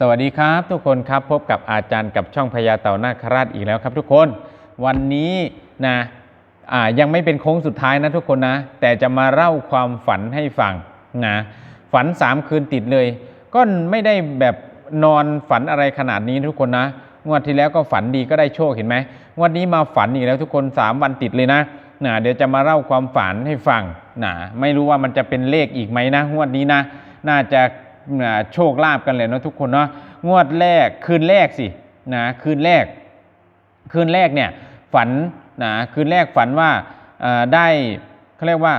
สวัสดีครับทุกคนครับพบกับอาจารย์กับช่องพญาเต่านาคราชอีกแล้วครับทุกคนวันนี้นะอ่ายังไม่เป็นโค้งสุดท้ายนะทุกคนนะ แต่จะมาเล่าความฝันให้ฟังนะฝัน 3 คืนติดเลย ก็ไม่ได้แบบนอนฝันอะไรขนาดนี้ทุกคนนะงวดที่แล้วก็ฝันดีก็ได้โชคเห็นไหมงวดนี้มาฝันอีกแล้วทุกคน 3 วันติดเลยนะนะเดี๋ยวจะมาเล่าความฝันให้ฟังนะไม่รู้ว่ามันจะเป็นเลขอีกไหมนะงวดนี้นะ น่าจะ โชคลาภกันเลยเนาะทุกคนเนาะงวดแรกคืนแรกสินะคืนแรก คืนแรกเนี่ยฝันนะคืนแรกฝันว่าได้เขาเรียกว่า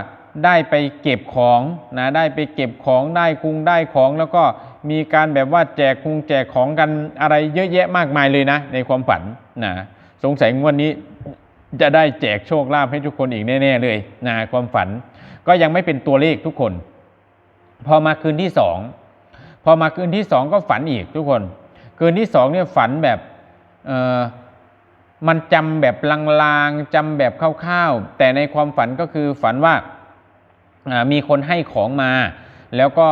ได้ไปเก็บของนะได้ไปเก็บของได้คุงได้ของแล้วก็มีการแบบว่าแจกคุงแจกของกันอะไรเยอะแยะมากมายเลยนะ ในความฝันนะสงสัยงวดนี้จะได้แจกโชคลาภให้ทุกคนอีกแน่ ๆ เลยนะความฝันก็ยังไม่เป็นตัวเลขทุกคน พอมาคืนที่สอง พอมาคืนที่สองก็ฝันอีกทุกคน คืนที่สองเนี่ยฝันแบบเออมันจำแบบลางๆจำแบบคร่าวๆ แต่ในความฝันก็คือฝันว่ามีคนให้ของมา แล้วก็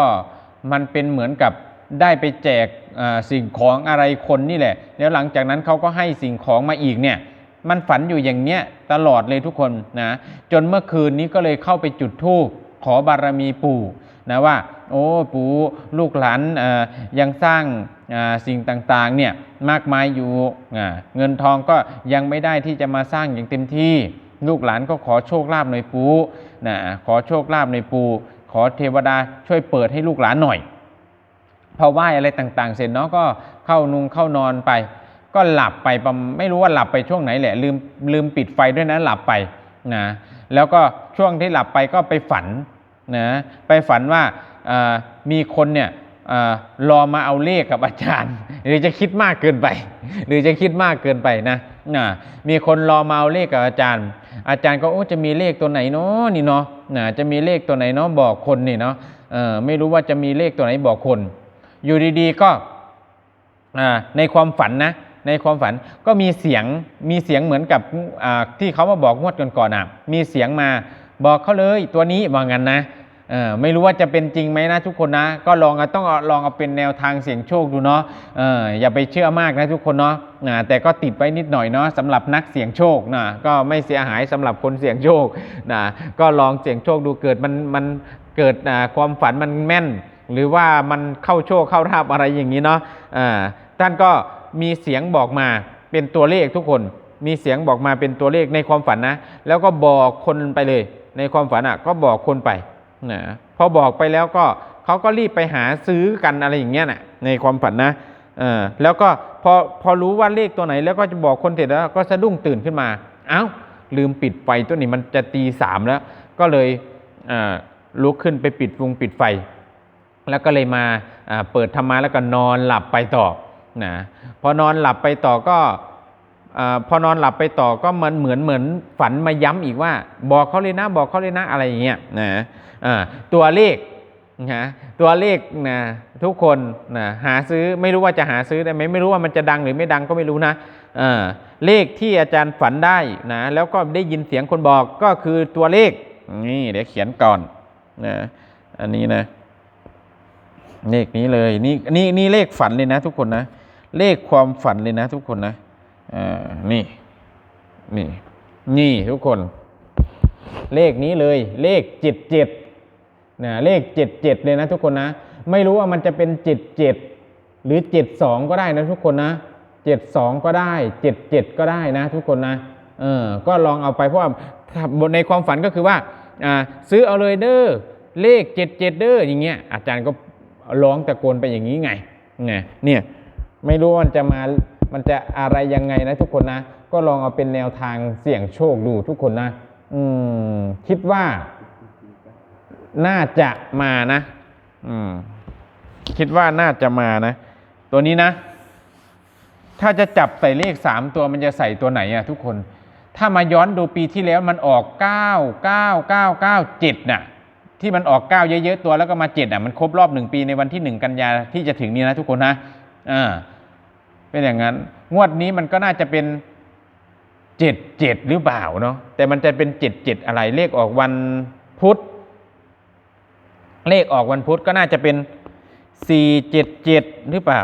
มันเป็นเหมือนกับได้ไปแจกสิ่งของอะไรคนนี่แหละ แล้วหลังจากนั้นเขาก็ให้สิ่งของมาอีกเนี่ยมันฝันอยู่อย่างเนี้ยตลอดเลยทุกคนนะจนเมื่อคืนนี้ก็เลยเข้าไปจุดธูปขอบารมีปู่นะว่า โอ้ปู่ลูกหลานยังสร้างสิ่งต่างๆเนี่ยมากมายอยู่เงินทองก็ยังไม่ได้ที่จะมาสร้างอย่างเต็มที่ ลูกหลานก็ขอโชคลาภหน่อยปู่นะขอโชคลาภหน่อยปู่ขอเทวดาช่วยเปิดให้ลูกหลานหน่อยพอไหว้อะไรต่างๆ เสร็จเนาะก็เข้านุงเข้านอนไป ก็หลับไปปมไม่รู้ว่าหลับไปช่วงไหนแหละ ลืมลืมปิดไฟด้วยนะหลับไปนะแล้วก็ช่วงที่หลับไปก็ไปฝันนะไปฝันว่า มีคนเนี่ยเอ่อรอมาเอาเลขกับอาจารย์ หรือจะคิดมากเกินไป หรือจะคิดมากเกินไปนะนะมีคนรอมาเอาเลขกับอาจารย์ อาจารย์ก็โอ้จะมีเลขตัวไหนเนาะนี่เนาะนะจะมีเลขตัวไหนเนาะบอกคนนี่เนาะไม่รู้ว่าจะมีเลขตัวไหนบอกคน อยู่ดีๆก็ในความฝันนะในความฝันก็มีเสียงมีเสียงเหมือนกับที่เขามาบอกงวดก่อนๆอะมีเสียงมาบอกเขาเลยตัวนี้ว่างั้นนะ ไม่รู้ว่าจะเป็นจริงไหมนะทุกคนนะ ก็ลองเอาต้องลองเอาเป็นแนวทางเสี่ยงโชคดูเนาะเอออย่าไปเชื่อมากนะทุกคนเนาะแต่ก็ติดไว้นิดหน่อยเนาะสำหรับนักเสี่ยงโชคนะก็ไม่เสียหายสำหรับคนเสี่ยงโชคนะก็ลองเสี่ยงโชคดูเกิดมันมันเกิดความฝันมันแม่น หรือว่ามันเข้าโชคเข้าราบอะไรอย่างนี้เนาะอ่าท่านก็มีเสียงบอกมาเป็นตัวเลขทุกคนมีเสียงบอกมาเป็นตัวเลขในความฝันนะ แล้วก็บอกคนไปเลย ในความฝันอะก็บอกคนไป นะพอบอกไปแล้วก็เขาก็รีบไปหาซื้อกันอะไรอย่างเงี้ยนะในความฝันนะเออแล้วก็พอพอรู้ว่าเลขตัวไหน แล้วก็จะบอกคนเสร็จแล้วก็สะดุ้งตื่นขึ้นมาเอ้าลืมปิดไฟตัวนี้มันจะตีสามแล้ว ก็เลยลุกขึ้นไปปิดวงปิดไฟ แล้วก็เลยมาอ่าเปิดธรรมาแล้วก็นอนหลับไปต่อนะพอนอนหลับไปต่อก็ อพอนอนหลับไปต่อก็มันเหมือนเหมือนฝันมาย้ำอีกว่า บอกเขาเลยนะบอกเขาเลยนะอะไรอย่างเงี้ยนะตัวเลขนะตัวเลขนะทุกคนนะหาซื้อไม่รู้ว่าจะหาซื้อได้ไหมไม่รู้ว่ามันจะดังหรือไม่ดังก็ไม่รู้นะเลขที่อาจารย์ฝันได้นะแล้วก็ได้ยินเสียงคนบอกก็คือตัวเลขนี่เดี๋ยวเขียนก่อนนะอันนี้นะเลขนี้เลยนี่นี่นี่เลขฝันเลยนะทุกคนนะเลขความฝันเลยนะทุกคนนะ นี่ นี่ นี่ทุกคน เลขนี้เลย เลขเจ็ดเจ็ดนะเลขเจ็ดเจ็ดเลยนะทุกคนนะ ไม่รู้ว่ามันจะเป็นเจ็ดเจ็ดหรือเจ็ดสองก็ได้นะทุกคนนะเจ็ดสองก็ได้เจ็ดเจ็ดก็ได้นะ ทุกคนนะเออก็ลองเอาไปเพราะว่าบทในความฝันก็คือว่าอ่าซื้อเอาเลยเด้อเลขเจ็ดเจ็ดเด้ออย่างเงี้ยอาจารย์ก็ร้องตะโกนไปอย่างนี้ไงไงเนี่ยไม่รู้ว่ามันจะมา มันจะอะไรยังไงนะทุกคนนะ ก็ลองเอาเป็นแนวทางเสี่ยงโชคดูทุกคนนะ อืม คิดว่า น่าจะมานะ อืม คิดว่าน่าจะมานะ ตัวนี้นะ ถ้าจะจับใส่เลขสามตัวมันจะใส่ตัวไหนอะทุกคน ถ้ามาย้อนดูปีที่แล้วมันออก9 9 9 9 7น่ะที่มันออก 9 เยอะๆตัวแล้วก็มา7อะมันครบรอบ 1 ปีในวันที่ 1 กันยาที่จะถึงนี้นะทุกคนนะอ่า เป็นอย่างนั้น งวดนี้มันก็น่าจะเป็น7 7หรือเปล่าเนาะแต่มันจะเป็น7 7อะไรเลขออกวันพุธเลขออกวันพุธก็น่าจะเป็น4 7 7หรือเปล่า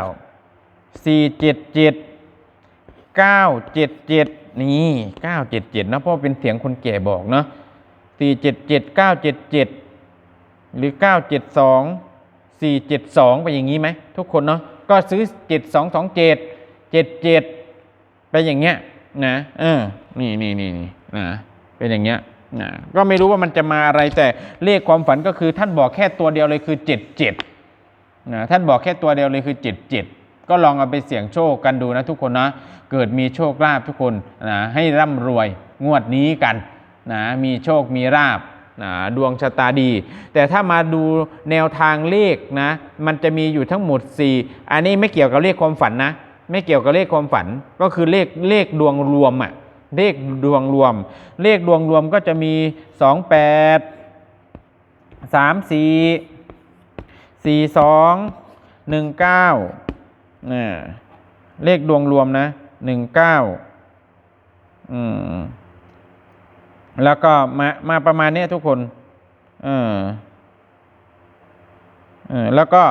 สี่เจ็ดเจ็ดเก้าเจ็ดเจ็ดนี่เก้าเจ็ดเจ็ดนะเพราะเป็นเสียงคนแก่บอกเนาะสี่เจ็ดเจ็ดเก้าเจ็ดเจ็ดหรือเก้าเจ็ดสองสี่เจ็ดสองไปอย่างนี้ไหมทุกคนเนาะก็ซื้อเจ็ดสองสองเจ็ด เจ็ดเจ็ดไปอย่างเงี้ยนะเออนี่นี่นี่นี่นะเป็นอย่างเงี้ยนะก็ไม่รู้ว่ามันจะมาอะไรแต่เลขความฝันก็คือท่านบอกแค่ตัวเดียวเลยคือเจ็ดเจ็ดนะท่านบอกแค่ตัวเดียวเลยคือ77ก็ลองเอาไปเสี่ยงโชคกันดูนะทุกคนนะ เกิดมีโชคลาภทุกคนนะให้ร่ำรวยงวดนี้กันนะมีโชคมีลาภนะดวงชะตาดี แต่ถ้ามาดูแนวทางเลขนะมันจะมีอยู่ทั้งหมด 4 อันนี้ไม่เกี่ยวกับเลขความฝันนะ ไม่เกี่ยวกับเลขความฝันก็คือเลขเลขดวงรวมอะเลขดวงรวม เลขดวงรวมก็จะมี28 34สี่สองหนึ่งเก้าเนี่เลขดวงรวมนะหนึ่งเก้าอืมแล้วก็มามาประมาณนี้ทุกคน เออเออแล้วก็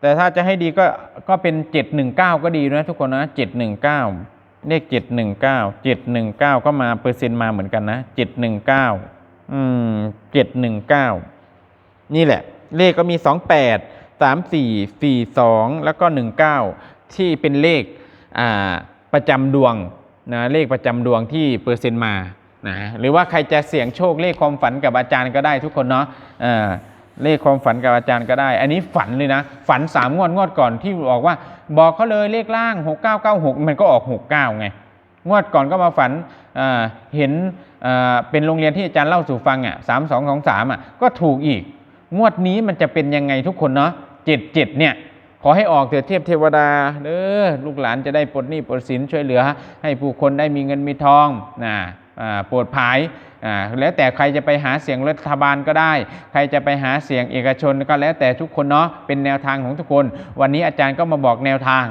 แต่ถ้าจะให้ดีก็ก็เป็นเจ็ดหนึ่งเก้าก็ดีนะทุกคนนะเจ็ดหนึ่งเก้าเลขเจ็ดหนึ่งเก้าเจ็ดหนึ่งเก้าก็มาเปอร์เซ็นต์มาเหมือนกันนะเจ็ดหนึ่งเก้าอืมเจ็ดหนึ่งเก้านี่แหละ เลขก็มี 28 34 42 แล้วก็ 19 ที่เป็นเลขอ่าประจำดวงนะเลขประจำดวงที่เปอร์เซ็นต์มานะหรือว่าใครจะเสี่ยงโชคเลขความฝันกับอาจารย์ก็ได้ทุกคนเนาะเออ เลขความฝันกับอาจารย์ก็ได้ อันนี้ฝันเลยนะ ฝัน3งวดงวดก่อนที่บอกว่า บอกเขาเลยเลขล่าง 6996 มันก็ออก 69 ไง งวดก่อนก็มาฝันเห็นเป็นโรงเรียนที่อาจารย์เล่าสู่ฟังอะสามสองสองสามอะก็ถูกอีก งวดนี้มันจะเป็นยังไงทุกคนเนาะเจ็ดเจ็ดเนี่ยขอให้ออกเถิดเทพเทวดาเด้อลูกหลานจะได้ปลดหนี้ปลดสินช่วยเหลือ ให้ผู้คนได้มีเงินมีทองนะอ่าโปรดภายแล้วแต่ใครจะไปหาเสียงรัฐบาลก็ได้ ใครจะไปหาเสียงเอกชนก็แล้วแต่ทุกคนเนาะเป็นแนวทางของทุกคน วันนี้อาจารย์ก็มาบอกแนวทาง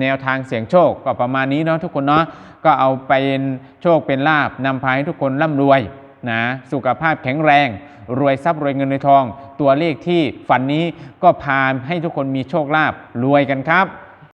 แนวทางเสียงโชคก็ประมาณนี้เนาะทุกคนเนาะก็เอาเป็นโชคเป็นลาบนำพาให้ทุกคนร่ำรวยนะสุขภาพแข็งแรง รวยทรัพย์รวยเงินในทอง ตัวเลขที่ฝันนี้ก็พาให้ทุกคนมีโชคลาภรวยกันครับ